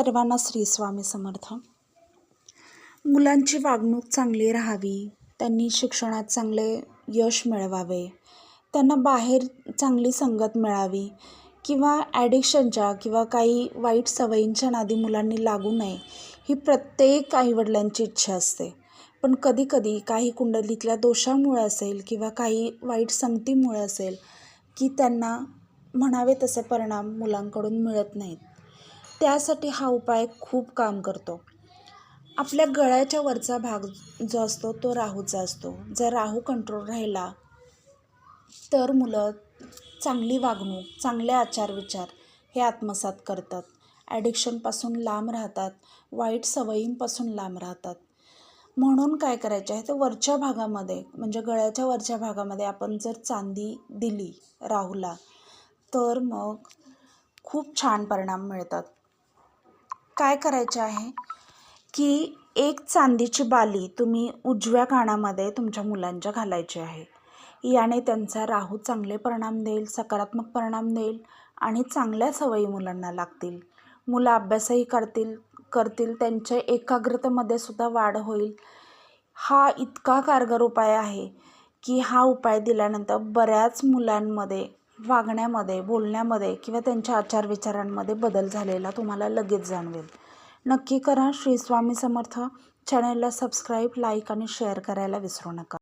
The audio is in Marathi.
सर्वांना श्री स्वामी समर्थ. मुलांची वागणूक चांगली राहावी त्यांनी शिक्षणात चांगले यश मिळवावे त्यांना बाहेर चांगली संगत मिळावी किंवा ॲडिक्शनच्या किंवा काही वाईट सवयींच्या नादी मुलांनी लागू नये ही प्रत्येक आईवडिलांची इच्छा असते. पण कधीकधी काही कुंडलीतल्या दोषामुळे असेल किंवा काही वाईट संगतीमुळे असेल की त्यांना म्हणावे तसे परिणाम मुलांकडून मिळत नाहीत. त्यासाठी हा उपाय खूप काम करतो. आपल्या गळ्याच्या वरचा भाग जो असतो तो राहूचा असतो. जर राहू कंट्रोल राहिला तर मुलं चांगली वागणूक चांगले आचार विचार हे आत्मसात करतात. ॲडिक्शनपासून लांब राहतात वाईट सवयींपासून लांब राहतात. म्हणून काय करायचे आहे तर वरच्या भागामध्ये म्हणजे गळ्याच्या वरच्या भागामध्ये आपण जर चांदी दिली राहूला तर मग खूप छान परिणाम मिळतात. काय करायचे आहे? की एक चांदीची बाली तुम्ही उजव्या कानामध्ये तुमच्या मुलांच्या घालायची आहे. याने त्यांचा राहू चांगले परिणाम देईल सकारात्मक परिणाम देईल आणि चांगल्या सवयी मुलांना लागतील. मुलं अभ्यासही करतील करतील त्यांच्या एकाग्रतेमध्ये सुद्धा वाढ होईल. हा इतका कारगर उपाय आहे की हा उपाय दिल्यानंतर बऱ्याच मुलांमध्ये वागण्यामध्ये बोलण्यामध्ये किंवा त्यांच्या आचार विचारांमध्ये बदल झालेला तुम्हाला लगेच जाणवेल. नक्की करा श्री स्वामी समर्थ. चॅनलला सबस्क्राईब लाईक आणि शेअर करायला विसरू नका.